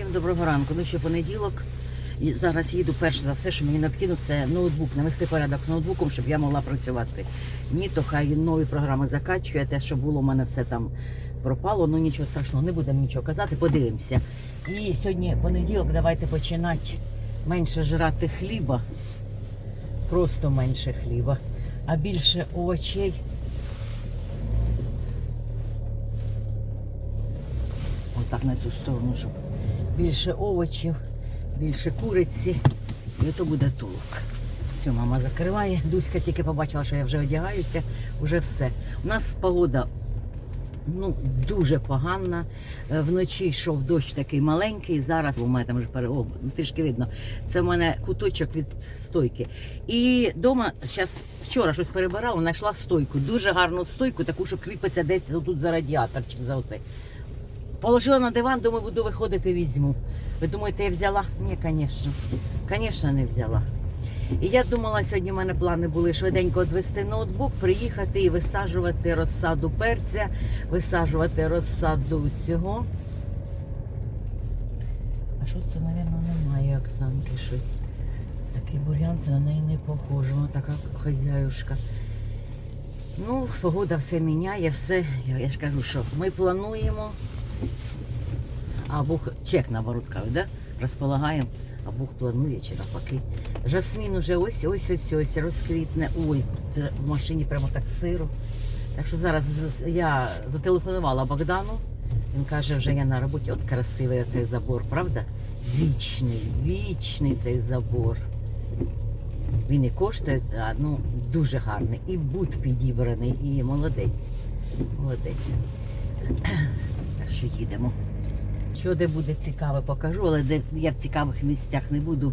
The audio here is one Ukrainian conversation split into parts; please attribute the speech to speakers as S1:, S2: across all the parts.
S1: Всім доброго ранку. Ну що понеділок. І зараз їду перш за все, що мені необхідно, це ноутбук, навести порядок з ноутбуком, щоб я могла працювати. Ні, то хай нові програми закачує, те, що було, у мене все там пропало, ну нічого страшного, не будемо нічого казати, подивимося. І сьогодні понеділок, давайте починати менше жрати хліба, просто менше хліба, а більше овочей. Отак на цю сторону, щоб більше овочів, більше куриці. І то буде толок. Все, мама закриває. Дуська тільки побачила, що я вже одягаюся, вже все. У нас погода ну, дуже погана. Е, Вночі йшов дощ такий маленький. Зараз у мене там вже пере... Трішки видно. Це в мене куточок від стойки. І вдома зараз вчора щось перебирала, знайшла стойку. Дуже гарну стойку, таку, що кріпиться десь тут за радіаторчик, за оцей. Положила на диван, думаю, буду виходити, візьму. Ви думаєте, я взяла? Ні, звісно. Звісно, не взяла. І я думала, сьогодні в мене плани були швиденько відвести ноутбук, приїхати і висаджувати розсаду перця, висаджувати розсаду цього. А що це, мабуть, немає Оксанки щось. Такий бур'ян, це на неї не похоже. Вона така хазяюшка. Ну, погода все міняє, все. Я, ж кажу, що ми плануємо. А Бог чек наоборот кажуть, да? розполагаємо, а Бог планує чи навпаки. Жасмін уже ось ось ось ось розквітне. Ой, в машині прямо так сиро. Так що зараз я зателефонувала Богдану. Він каже, вже я на роботі. От красивий цей забор, правда? Вічний, вічний цей забор. Він і коштує, а, ну, дуже гарний. І бут підібраний, і молодець. Молодець. Так що їдемо. Що де буде цікаве, покажу, але де я в цікавих місцях не буду.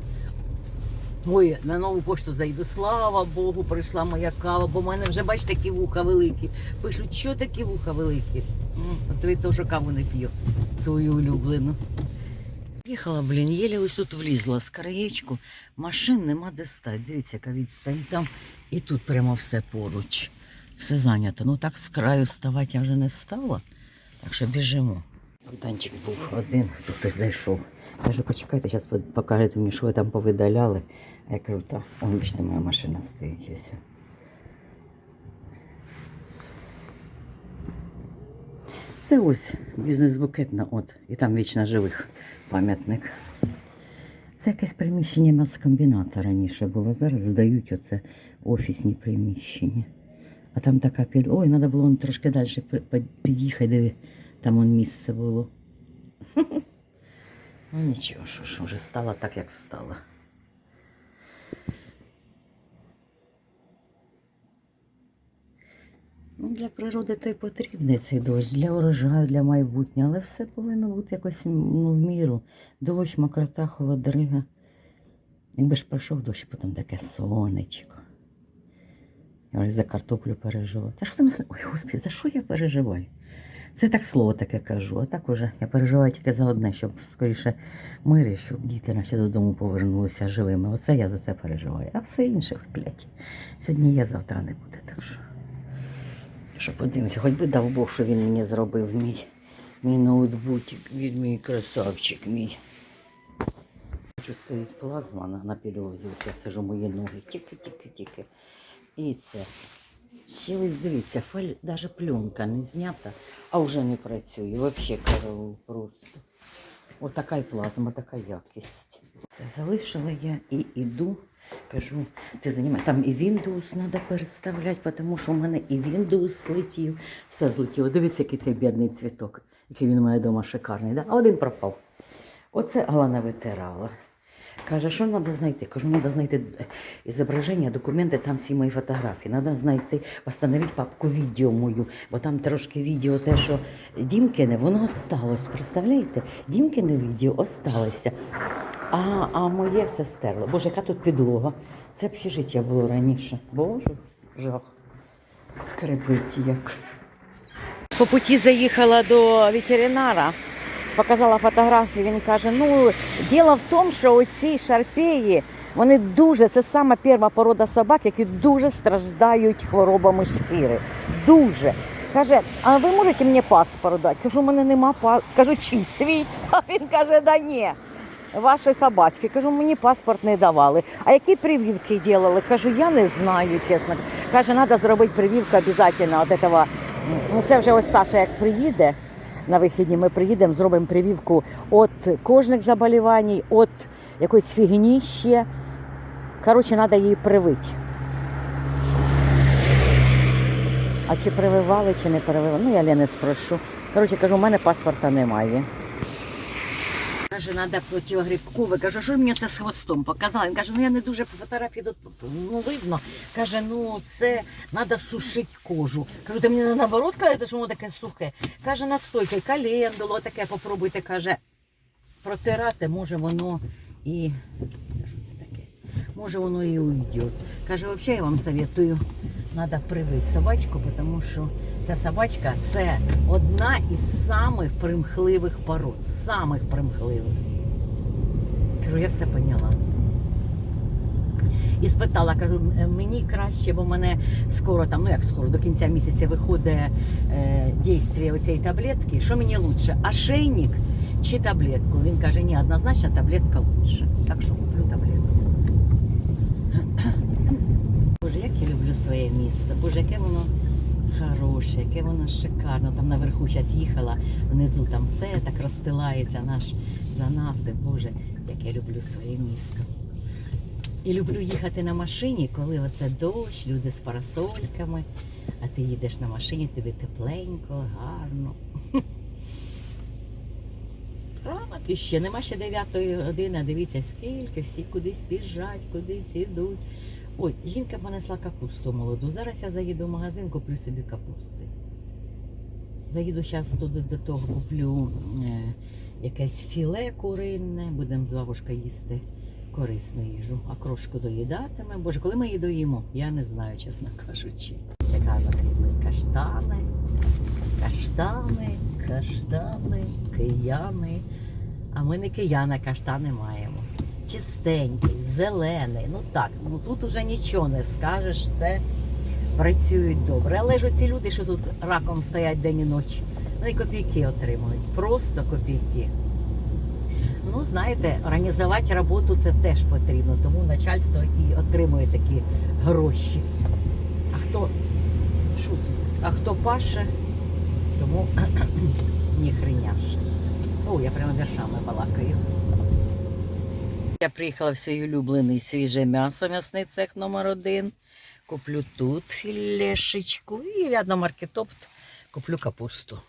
S1: Ой, на нову пошту зайду. Слава Богу, прийшла моя кава, бо в мене вже, бачите, такі вуха великі. Пишуть, що такі вуха великі. От від того, каву не п'ю, свою улюблену. Їхала, блін, єлі ось тут влізла з краєчку. Машин нема де стати. Дивіться, яка відстань там. І тут прямо все поруч. Все зайнято. Ну так з краю ставати я вже не стала. Так що біжимо. Богданчик був один, хтось зайшов. Кажу, почекайте, зараз покажете мені, що ви там повидаляли. А я кажу, так, бачите, моя машина стоїть ось. Це ось бізнес-букетна, от, і там вічно живих пам'ятник. Це якесь приміщення м'ясокомбіната раніше було. Зараз здають оце офісні приміщення. А там така під. Ой, треба було трошки далі під'їхати. Там вон місце було. Ну нічого, що ж, вже стало так, як стало. Ну, для природи то й потрібний цей дощ, для урожаю, для майбутнього, але все повинно бути якось ну, в міру. Дощ, мокрота, холодрига. Якби ж пройшов дощ, потім таке сонечко. Я вже за картоплю переживаю. Та що там? Ой, господи, за що я переживаю? Це так слово таке кажу, а так уже я переживаю тільки за одне, щоб скоріше мирі, щоб діти наші додому повернулися живими. Оце я за це переживаю. А все інше, блядь, сьогодні є, завтра не буде. Так що, що подивимося, хоч би дав Бог, що він мені зробив мій, мій ноутбутик, він мій красавчик мій. Хочу стоїть плазма на, на підлозі, я сижу мої ноги, тільки-тільки-тільки. І це. Ще ось дивіться, фаль, навіть пленка не знята, а вже не працює. Взагалі караул просто. Отака й плазма, така якість. Це залишила я і йду. Кажу, ти займай. Там і Windows треба переставляти, тому що в мене і Windows злетів, все злетіло. Дивіться, який цей бідний цвіток, який він мене вдома шикарний. Да? А один пропав. Оце Галана витирала. Каже, що треба знайти? Кажу, треба знайти е, зображення, документи, там всі мої фотографії. Треба знайти, встановити папку відео мою, бо там трошки відео те, що Дімкине, воно осталось. Представляєте? Дімкине відео осталося. А, а моє все стерло. Боже, яка тут підлога? Це общежиття було раніше. Боже, жах. Скрипить як. По путі заїхала до ветеринара, показала фотографії. Він каже: ну, діло в тому, що оці шарпеї, вони дуже, це сама перша порода собак, які дуже страждають хворобами шкіри. Дуже. Каже, а ви можете мені паспорт дати? Кажу, у мене нема паспорта. Кажу, чий свій? А він каже, да ні. Ваші собачки. Кажу, мені паспорт не давали. А які прививки робили? Кажу, я не знаю, чесно. Каже, треба зробити прививку обов'язково від этого. Ну, це вже ось Саша як приїде на вихідні, ми приїдемо, зробимо прививку від кожних заболівань, від якоїсь фігні ще. Коротше, треба її привити. А чи прививали, чи не прививали? Ну, я Лени спрошу. Коротше, кажу, у мене паспорта немає. Каже, треба противогрибкове. Кажу, що мені це з хвостом показала? Він каже, ну я не дуже по фотографії тут ну, видно. Каже, ну це треба сушити кожу. Кажу, ти мені наоборот кажете, що воно таке сухе. Каже, настойка, календуло таке попробуйте, каже, протирати, може воно і. Що це таке? Може воно і уйде. Каже, взагалі я вам советую, треба привити собачку, тому що ця собачка це одна із самих примхливих пород. Самих примхливих. Кажу, я все поняла. І спитала, кажу, «Е, мені краще, бо мене скоро там, ну як скоро, до кінця місяця виходить е, дійство цієї таблетки. Що мені лучше, ошейник чи таблетку? Він каже, ні, однозначно таблетка лучше. Так що куплю таблетку. Боже, як я люблю своє місто. Боже, яке воно хороше, яке воно шикарно. Там наверху зараз їхала, внизу там все так розстилається наш занасип. Боже, як я люблю своє місто. І люблю їхати на машині, коли оце дощ, люди з парасольками, а ти їдеш на машині, тобі тепленько, гарно. Ранок і ще нема ще 9 години, дивіться, скільки всі кудись біжать, кудись ідуть. Ой, жінка понесла капусту молоду. Зараз я заїду в магазин, куплю собі капусти. Заїду зараз туди до того, куплю е, якесь філе куринне, будемо з бабушкою їсти корисну їжу. А крошку доїдатиме. Боже, коли ми її доїмо, я не знаю, чесно кажучи. Як гарно каштани, каштани, каштани, кияни. А ми не кияни, каштани маємо. Чистенький, зелений. Ну так, ну тут уже нічого не скажеш, це працюють добре. Але ж оці люди, що тут раком стоять день і ночі, вони копійки отримують. Просто копійки. Ну, знаєте, організувати роботу це теж потрібно, тому начальство і отримує такі гроші. А хто? А хто паше, тому ні хреняше. О, я прямо віршами балакаю. Я приїхала в свій улюблений свіже м'ясо, м'ясний цех номер один. Куплю тут філешечку і рядом маркетопт куплю капусту.